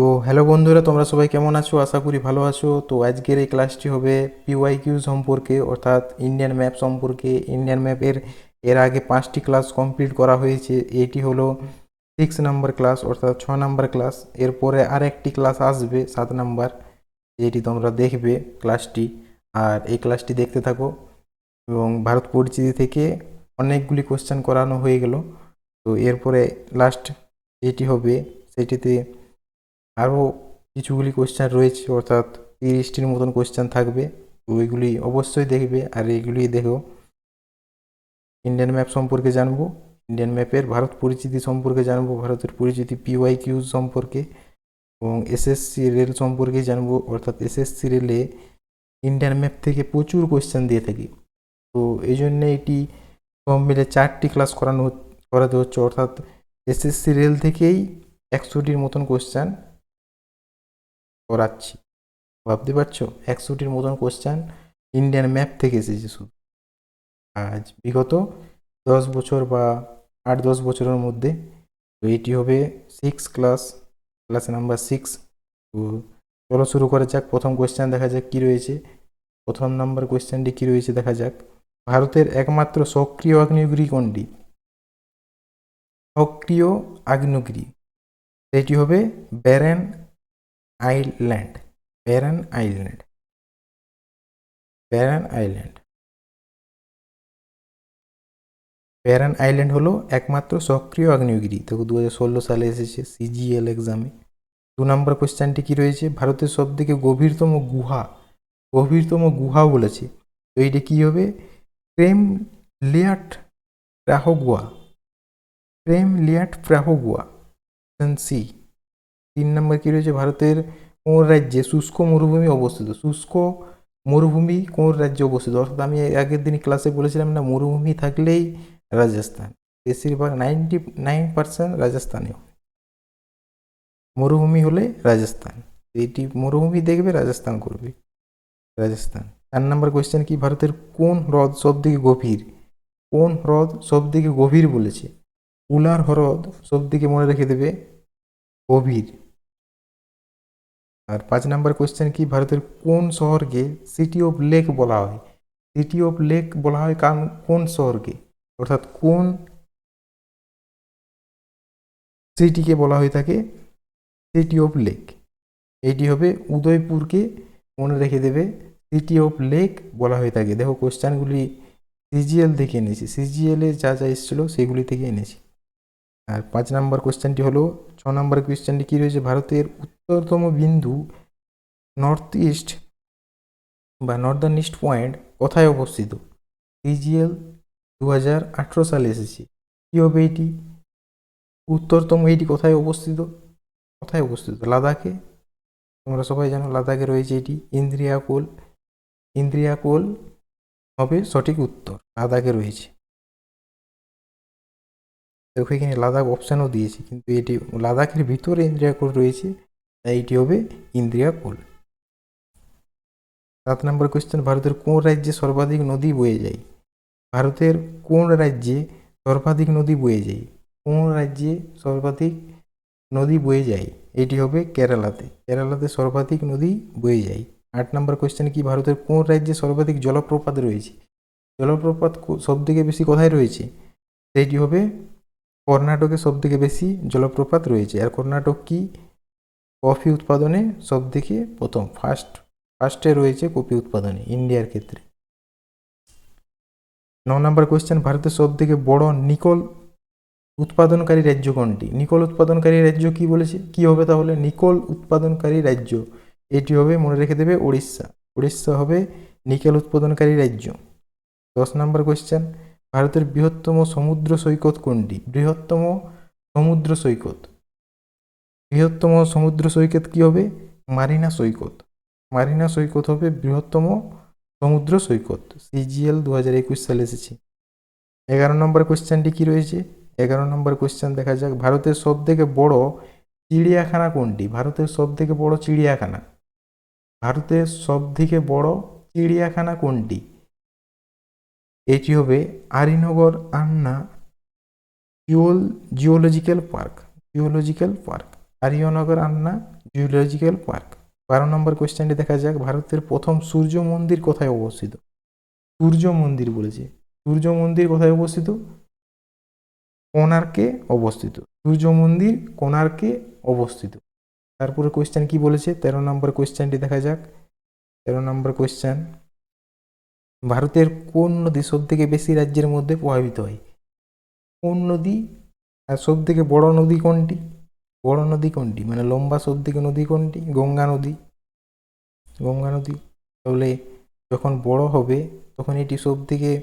তো হ্যালো বন্ধুরা, তোমরা সবাই কেমন আছো? আশা করি ভালো আছো। তো আজকের এই ক্লাসটি হবে পিওয়াই কিউ সম্পর্কে, অর্থাৎ ইন্ডিয়ান ম্যাপ সম্পর্কে। ইন্ডিয়ান ম্যাপের এর আগে পাঁচটি ক্লাস কমপ্লিট করা হয়েছে। এটি হলো সিক্স নাম্বার ক্লাস অর্থাৎ ছ নাম্বার ক্লাস এরপরে আর একটি ক্লাস আসবে, সাত নাম্বার যেটি তোমরা দেখবে ক্লাসটি আর এই ক্লাসটি দেখতে থাকো। এবং ভারত পরিচিতি থেকে অনেকগুলি কোশ্চেন করানো হয়ে গেল। তো এরপরে লাস্ট যেটি হবে, সেটিতে আরও কিছুগুলি কোশ্চেন রয়েছে, অর্থাৎ তিরিশটির মতন কোশ্চেন থাকবে। ওইগুলি অবশ্যই দেখবে, আর এইগুলি দেখো ইন্ডিয়ান ম্যাপ সম্পর্কে জানব। ইন্ডিয়ান ম্যাপের ভারত পরিচিতি সম্পর্কে জানব, ভারতের পরিচিতি পিওয়াই কিউজ সম্পর্কে, এবং এসএসসি রেল সম্পর্কে জানব, অর্থাৎ এসএসসি রেলে ইন্ডিয়ান ম্যাপ থেকে প্রচুর কোশ্চেন দিয়ে থাকি। তো এই জন্যে এটি সব মিলে চারটি ক্লাস করানো করাতে হচ্ছে, অর্থাৎ এসএসসি রেল থেকেই একশোটির মতন কোশ্চেন করাচ্ছি। ভাবতে পারছ? একশোটির মতন কোশ্চেন ইন্ডিয়ান ম্যাপ থেকে এসেছে শুধু আজ বিগত দশ বছর বা আট দশ বছরের মধ্যে তো এটি হবে six class class number six তো চলো শুরু করা যাক। প্রথম কোশ্চেন দেখা যাক কী রয়েছে। প্রথম নাম্বার কোয়েশ্চেনটি কী রয়েছে দেখা যাক। ভারতের একমাত্র সক্রিয় আগ্নেয়গিরি কোনটি? সক্রিয় আগ্নেয়গিরি। সেটি হবে Barren Island Barren Island Barren Island Barren Island হলো একমাত্র সক্রিয় আগ্নেয়গিরি। তো দু সালে এসেছে সিজিএল এক্সামে দু নম্বর কোশ্চেনটি কি রয়েছে? ভারতের সব থেকে গভীরতম গুহা গভীরতম গুহা বলেছে। তো এইটা কী হবে? ক্রেম লিয়াট প্রাহগুয়া। ক্রেম লিয়াট প্রাহগুয়া সি তিন নম্বর কী রয়েছে? ভারতের কোন রাজ্যে শুষ্ক মরুভূমি অবস্থিত? শুষ্ক মরুভূমি কোন রাজ্যে অবস্থিত? অর্থাৎ আমি আগের দিন ক্লাসে বলেছিলাম না, মরুভূমি থাকলেই রাজস্থান। বেশিরভাগ নাইনটি নাইন পার্সেন্ট রাজস্থানে মরুভূমি হলে রাজস্থান। এইটি মরুভূমি দেখবে, রাজস্থান করবে। রাজস্থান। চার নম্বর কোয়েশ্চেন কি? ভারতের কোন হ্রদ সব থেকে গভীর? কোন হ্রদ সব থেকে গভীর বলেছে? উলার হ্রদ সব থেকে মনে রেখে দেবে, গভীর। আর পাঁচ নাম্বার কোয়েশ্চেন কি, ভারতের কোন শহরকে সিটি অফ লেক বলা হয়? সিটি অফ লেক বলা হয় কারণ কোন শহরকে? অর্থাৎ কোন সিটিকে বলা হয়ে থাকে? সিটি অফ লেক এইটি হবে উদয়পুরকে মনে রেখে দেবে সিটি অফ লেক বলা হয়ে থাকে। দেখো কোশ্চেনগুলি সিজিএল থেকে এনেছি। সিজিএলে যা যা এসেছিল, সেগুলি থেকে এনেছি। আর পাঁচ নম্বর কোশ্চেনটি হলো, ছ নম্বর কোশ্চেনটি কী রয়েছে? ভারতের উত্তরতম বিন্দু নর্থ ইস্ট বা নর্দার্ন ইস্ট পয়েন্ট কোথায় অবস্থিত? সিজিএল দু হাজার আঠেরো সালে এসেছে। কী হবে এটি? উত্তরতম এটি কোথায় অবস্থিত? কোথায় অবস্থিত? লাদাখে। তোমরা সবাই জানো লাদাখে রয়েছে এটি। ইন্দ্রিয়াকোল। ইন্দ্রিয়াকোল হবে সঠিক উত্তর। লাদাখে রয়েছে। দেখো এখানে লাদাখ অপশানও দিয়েছি, কিন্তু এটি লাদাখের ভিতরে ইন্দ্রিয়াকোল রয়েছে, তাই এটি হবে ইন্দ্রিয়াকোল সাত নম্বর কোয়েশ্চেন ভারতের কোন রাজ্যে সর্বাধিক নদী বয়ে যায়? ভারতের কোন রাজ্যে সর্বাধিক নদী বয়ে যায়? কোন রাজ্যে সর্বাধিক নদী বয়ে যায়? এটি হবে কেরালাতে। কেরালাতে সর্বাধিক নদী বয়ে যায়। আট নম্বর কোয়েশ্চেন কি ভারতের কোন রাজ্যে সর্বাধিক জলপ্রপাত রয়েছে? জলপ্রপাত সব থেকে বেশি কোথায় রয়েছে? সেটি হবে কর্ণাটকে সব থেকে বেশি জলপ্রপাত রয়েছে। আর কর্ণাটক কি? কফি উৎপাদনে সব থেকে প্রথম, ফার্স্ট, ফার্স্টে রয়েছে কফি উৎপাদনে, ইন্ডিয়ার ক্ষেত্রে। ন নম্বর কোয়েশ্চেন ভারতের সব থেকে বড় নিকল উৎপাদনকারী রাজ্য কোনটি? নিকল উৎপাদনকারী রাজ্য কি বলেছে? কি হবে তাহলে? নিকল উৎপাদনকারী রাজ্য। এটি হবে, মনে রেখে দেবে উড়িষ্যা উড়িষ্যা হবে নিকেল উৎপাদনকারী রাজ্য। দশ নম্বর কোয়েশ্চেন ভারতের বৃহত্তম সমুদ্র সৈকত কোনটি? বৃহত্তম সমুদ্র সৈকত। বৃহত্তম সমুদ্র সৈকত কি হবে? মারিনা সৈকত। মারিনা সৈকত হবে বৃহত্তম সমুদ্র সৈকত। সিজিএল দু হাজার একুশ সালে এসেছে। এগারো নম্বর কোয়েশ্চেনটি কি রয়েছে? এগারো নম্বর কোয়েশ্চেন দেখা যাক। ভারতের সব থেকে বড় চিড়িয়াখানা কোনটি? ভারতের সব থেকে বড় চিড়িয়াখানা। ভারতের সব থেকে বড় চিড়িয়াখানা কোনটি? এটি হবে আরিনগর Anna জিওল, geological park geological park Arignar Anna zoological park. বারো নম্বর কোয়েশ্চেনটি দেখা যাক, ভারতের প্রথম সূর্য মন্দির কোথায় অবস্থিত? সূর্য মন্দির বলেছে। সূর্য মন্দির কোথায় অবস্থিত? কোণার্কে অবস্থিত। সূর্য মন্দির কোণার্কে অবস্থিত। তারপরে কোয়েশ্চেন কি বলেছে? তেরো নম্বর কোয়েশ্চেনটি দেখা যাক। তেরো নম্বর কোয়েশ্চেন। ভারতের কোন নদী সব থেকে বেশি রাজ্যের মধ্যে প্রভাবিত হয়? কোন নদী আর সব থেকে বড় নদী কোনটি? বড় নদী কোনটি? মানে লম্বা সব থেকে নদী কোনটি? গঙ্গা নদী। গঙ্গা নদী। তাহলে যখন বড় হবে, তখন এটি সব থেকে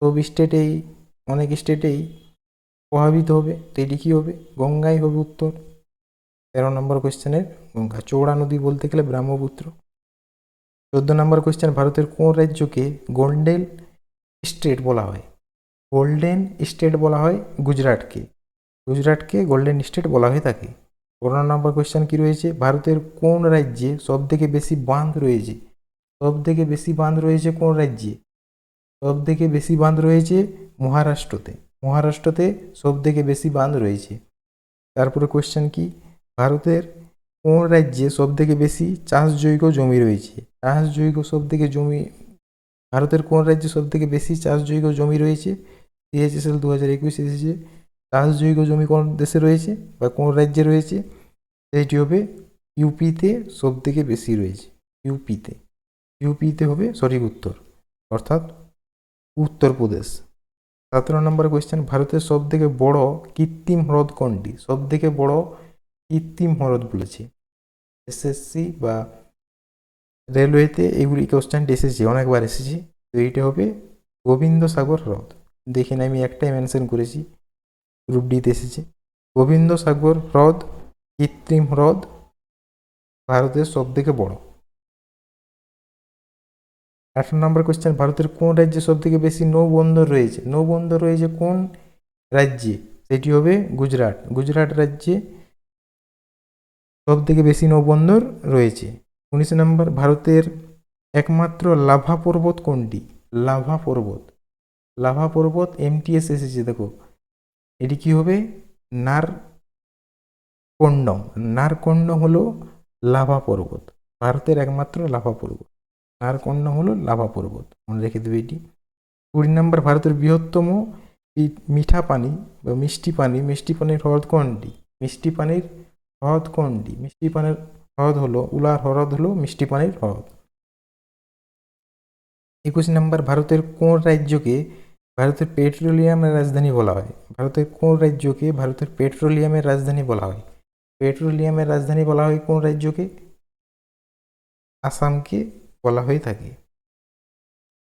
সব স্টেটেই, অনেক স্টেটেই প্রভাবিত হবে। তো এটি কী হবে? গঙ্গাই হবে উত্তর। তেরো নম্বর কোয়েশ্চেনের গঙ্গা। চৌড়া নদী বলতে গেলে ব্রহ্মপুত্র। চোদ্দ নম্বর কোয়েশ্চেন ভারতের কোন রাজ্যকে গোল্ডেন স্টেট বলা হয়? গোল্ডেন স্টেট বলা হয় গুজরাটকে। গুজরাটকে গোল্ডেন স্টেট বলা হয়ে থাকে। পনেরো নম্বর কোয়েশ্চেন কী রয়েছে? ভারতের কোন রাজ্যে সব থেকে বেশি বাঁধ রয়েছে? সব থেকে বেশি বাঁধ রয়েছে কোন রাজ্যে? সব থেকে বেশি বাঁধ রয়েছে মহারাষ্ট্রতে। মহারাষ্ট্রতে সব থেকে বেশি বাঁধ রয়েছে। তারপরে কোয়েশ্চেন কি? ভারতের কোন রাজ্যে সব থেকে বেশি চাষযোগ্য জমি রয়েছে? চাষযোগ্য সব থেকে জমি, ভারতের কোন রাজ্যে সব থেকে বেশি চাষযোগ্য জমি রয়েছে? সিএইচএসএল দু হাজার একুশ এসেছে। চাষযোগ্য জমি কোন দেশে রয়েছে বা কোন রাজ্যে রয়েছে? সেইটি হবে ইউপিতে সব থেকে বেশি রয়েছে। ইউপিতে। ইউপিতে হবে সঠিক উত্তর। অর্থাৎ উত্তরপ্রদেশ। সতেরো নম্বর কোয়েশ্চেন ভারতের সব থেকে বড় কৃত্রিম হ্রদ কোনটি? সব থেকে বড় কৃত্রিম হ্রদ বলেছে। এসএসসি বা রেলওয়েতে এগুলি কোশ্চেনটি এসেছে অনেকবার এসেছে। তো এইটা হবে গোবিন্দ সাগর হ্রদ। দেখেন আমি একটাই মেনশন করেছি গ্রুপ ডিতে এসেছে। গোবিন্দ সাগর হ্রদ, কৃত্রিম হ্রদ ভারতের সব থেকে বড়। আঠারো নম্বর কোশ্চেন ভারতের কোন রাজ্যে সব থেকে বেশি নৌবন্দর রয়েছে? নৌবন্দর রয়েছে কোন রাজ্যে? সেটি হবে গুজরাট। গুজরাট রাজ্যে সব থেকে বেশি নৌবন্দর রয়েছে। উনিশ নম্বর, ভারতের একমাত্র লাভা পর্বত কোনটি? লাভা পর্বত। লাভা পর্বত এমটিএস এসেছে, দেখো। এটি কি হবে? নার কন্ডম নারকন্ডম হলো লাভা পর্বত। ভারতের একমাত্র লাভা পর্বত। নারকন্ডম হলো লাভা পর্বত। মনে রেখে দেবে এটি। কুড়ি নম্বর, ভারতের বৃহত্তম মিঠা পানি বা মিষ্টি পানি। মিষ্টি পানির হ্রদ কোনটি? মিষ্টি পানির হ্রদ কোনটি? মিষ্টি পানির হ্রদ হলো, উলার হ্রদ হলো মিষ্টি পানির হ্রদ। একুশ নম্বর, ভারতের কোন রাজ্যকে ভারতের পেট্রোলিয়ামের রাজধানী বলা হয়? ভারতের কোন রাজ্যকে ভারতের পেট্রোলিয়ামের রাজধানী বলা হয়? পেট্রোলিয়ামের রাজধানী বলা হয় কোন রাজ্যকে? আসামকে বলা হয়ে থাকে।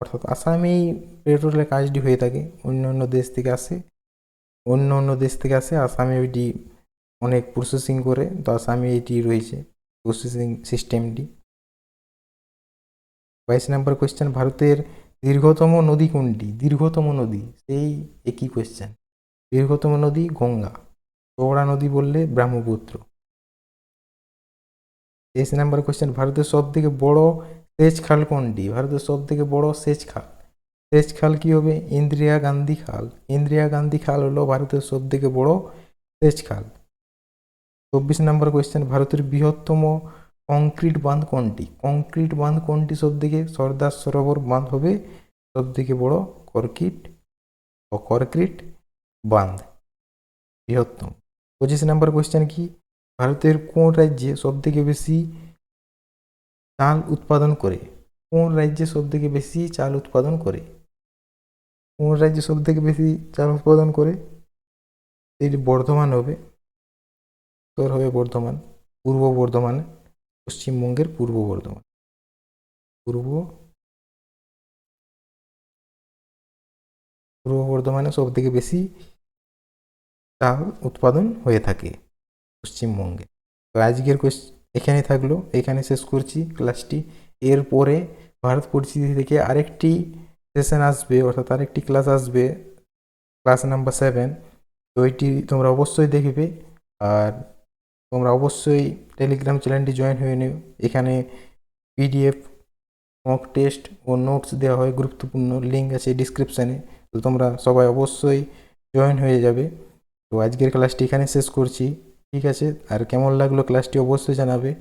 অর্থাৎ আসামেই পেট্রোলের কাজটি হয়ে থাকে। অন্য অন্য দেশ থেকে আসে, অন্য অন্য দেশ থেকে আসে, আসামে ওইটি অনেক প্রসেসিং করে তো আসামে এটি রয়েছে প্রসেসিং সিস্টেমটি বাইশ নম্বর কোয়েশ্চেন ভারতের দীর্ঘতম নদী কোনটি? দীর্ঘতম নদী, সেই একই কোয়েশ্চেন দীর্ঘতম নদী গঙ্গা চৌড়া নদী বললে ব্রহ্মপুত্র। তেইশ নম্বর কোয়েশ্চেন ভারতের সব থেকে বড় সেচ খাল কোনটি? ভারতের সব থেকে বড় সেচ খাল সেচ খাল কি হবে? ইন্দিরা গান্ধী খাল। ইন্দিরা গান্ধী খাল হলো ভারতের সব থেকে বড় সেচ খাল চব্বিশ নম্বর কোয়েশ্চেন ভারতের বৃহত্তম কংক্রিট বাঁধ কোনটি? কংক্রিট বাঁধ কোনটি সব থেকে সর্দার সরোবর বাঁধ হবে সব থেকে বড় কর্কিট ও কর্ক্রিট বাঁধ। বৃহত্তম। পঁচিশ নম্বর কোয়েশ্চেন কি? ভারতের কোন রাজ্যে সব থেকে বেশি চাল উৎপাদন করে? কোন রাজ্যে সব থেকে বেশি চাল উৎপাদন করে? কোন রাজ্যে সব থেকে বেশি চাল উৎপাদন করে? এটি বর্ধমান হবে। উত্তর হবে বর্ধমান, পূর্ব বর্ধমান, পশ্চিমবঙ্গের পূর্ব বর্ধমান। পূর্ব পূর্ব বর্ধমানে সব থেকে বেশি চাল উৎপাদন হয়ে থাকে পশ্চিমবঙ্গে। তো আজকের এখানে থাকল এখানে শেষ করছি ক্লাসটি এরপরে ভারত পরিস্থিতি থেকে আরেকটি সেশন আসবে, অর্থাৎ আরেকটি ক্লাস আসবে ক্লাস নাম্বার সেভেন তো এটি তোমরা অবশ্যই দেখবে। আর তোমরা অবশ্যই টেলিগ্রাম চ্যানেলটি জয়েন হয়ে নিও। এখানে পিডিএফ মক টেস্ট ও নোটস দেওয়া হয়। গুরুত্বপূর্ণ লিঙ্ক আছে ডিসক্রিপশানে তো তোমরা সবাই অবশ্যই জয়েন হয়ে যাবে। তো আজকের ক্লাসটি এখানে শেষ করছি। ঠিক আছে? আর কেমন লাগল ক্লাসটি অবশ্যই জানাবে।